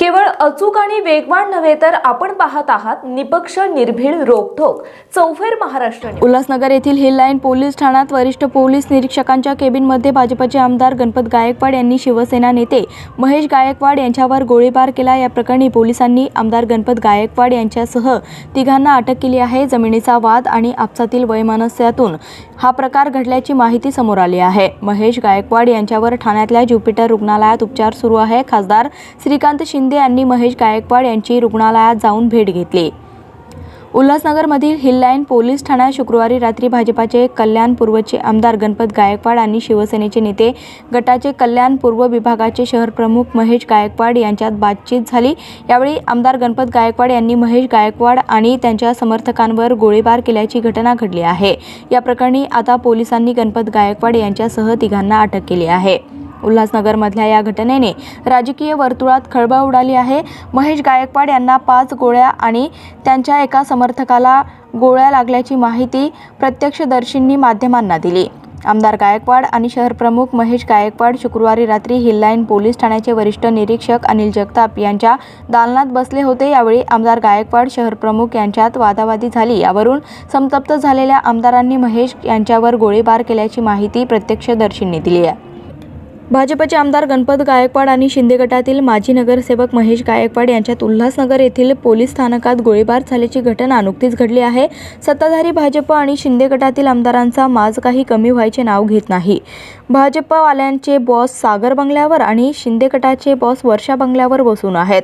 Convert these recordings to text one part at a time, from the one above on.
केवळ अचूक आणि वेगवान नव्हे तर आपण पाहत आहात निपक्ष निर्भीड रोखोक चौफेर महाराष्ट्र उल्हासनगर येथील हिल लाईन पोलीस ठाण्यात वरिष्ठ पोलीस निरीक्षकांच्या केबिनमध्ये भाजपचे आमदार गणपत गायकवाड यांनी शिवसेना नेते महेश गायकवाड यांच्यावर गोळीबार केला. या प्रकरणी पोलिसांनी आमदार गणपत गायकवाड यांच्यासह तिघांना अटक केली आहे. जमिनीचा वाद आणि आपसातील वैमानस्यातून हा प्रकार घडल्याची माहिती समोर आली आहे. महेश गायकवाड यांच्यावर ठाण्यातल्या ज्युपिटर रुग्णालयात उपचार सुरू आहे. खासदार श्रीकांत शिंदे यांनी महेश गायकवाड यांची रुग्णालयात जाऊन भेट घेतली. उल्हासनगरमधील हिललाईन पोलीस ठाण्यात शुक्रवारी रात्री भाजपाचे कल्याण पूर्वचे आमदार गणपत गायकवाड आणि शिवसेनेचे नेते गटाचे कल्याण पूर्व विभागाचे शहर प्रमुख महेश गायकवाड यांच्यात बातचीत झाली. यावेळी आमदार गणपत गायकवाड यांनी महेश गायकवाड आणि त्यांच्या समर्थकांवर गोळीबार केल्याची घटना घडली आहे. या प्रकरणी आता पोलिसांनी गणपत गायकवाड यांच्यासह तिघांना अटक केली आहे. उल्हासनगरमधल्या या घटनेने राजकीय वर्तुळात खळबळ उडाली आहे. महेश गायकवाड यांना पाच गोळ्या आणि त्यांच्या एका समर्थकाला गोळ्या लागल्याची माहिती प्रत्यक्षदर्शींनी माध्यमांना दिली. आमदार गायकवाड आणि शहरप्रमुख महेश गायकवाड शुक्रवारी रात्री हिललाईन पोलीस ठाण्याचे वरिष्ठ निरीक्षक अनिल जगताप यांच्या दालनात बसले होते. यावेळी आमदार गायकवाड शहरप्रमुख यांच्यात वादावादी झाली. यावरून संतप्त झालेल्या आमदारांनी महेश यांच्यावर गोळीबार केल्याची माहिती प्रत्यक्षदर्शींनी दिली आहे. भाजपचे आमदार गणपत गायकवाड आणि शिंदे गटातील माजी नगरसेवक महेश गायकवाड यांच्यात उल्हासनगर येथील पोलीस स्थानकात गोळीबार झाल्याची घटना नुकतीच घडली आहे. सत्ताधारी भाजप आणि शिंदे गटातील आमदारांचा माज काही कमी व्हायचे नाव घेत नाही. भाजपवाल्यांचे बॉस सागर बंगल्यावर आणि शिंदे गटाचे बॉस वर्षा बंगल्यावर बसून आहेत.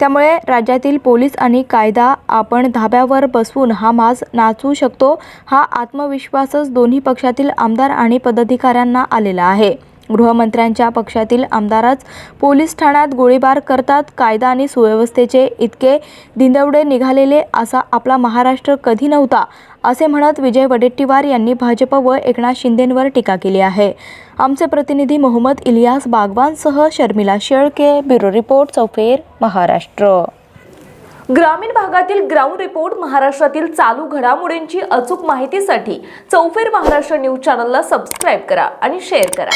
त्यामुळे राज्यातील पोलीस आणि कायदा आपण धाब्यावर बसवून हा माज नाचू शकतो हा आत्मविश्वासच दोन्ही पक्षातील आमदार आणि पदाधिकाऱ्यांना आलेला आहे. गृहमंत्र्यांच्या पक्षातील आमदारच पोलीस ठाण्यात गोळीबार करतात. कायदा आणि सुव्यवस्थेचे इतके धिंदवडे निघालेले असा आपला महाराष्ट्र कधी नव्हता असे म्हणत विजय वडेट्टीवार यांनी भाजप व एकनाथ शिंदेंवर टीका केली आहे. आमचे प्रतिनिधी मोहम्मद इलियास बागवानसह शर्मिला शेळके ब्युरो रिपोर्ट चौफेर महाराष्ट्र. ग्रामीण भागातील ग्राउंड रिपोर्ट महाराष्ट्रातील चालू घडामोडींची अचूक माहितीसाठी चौफेर महाराष्ट्र न्यूज चॅनलला सबस्क्राईब करा आणि शेअर करा.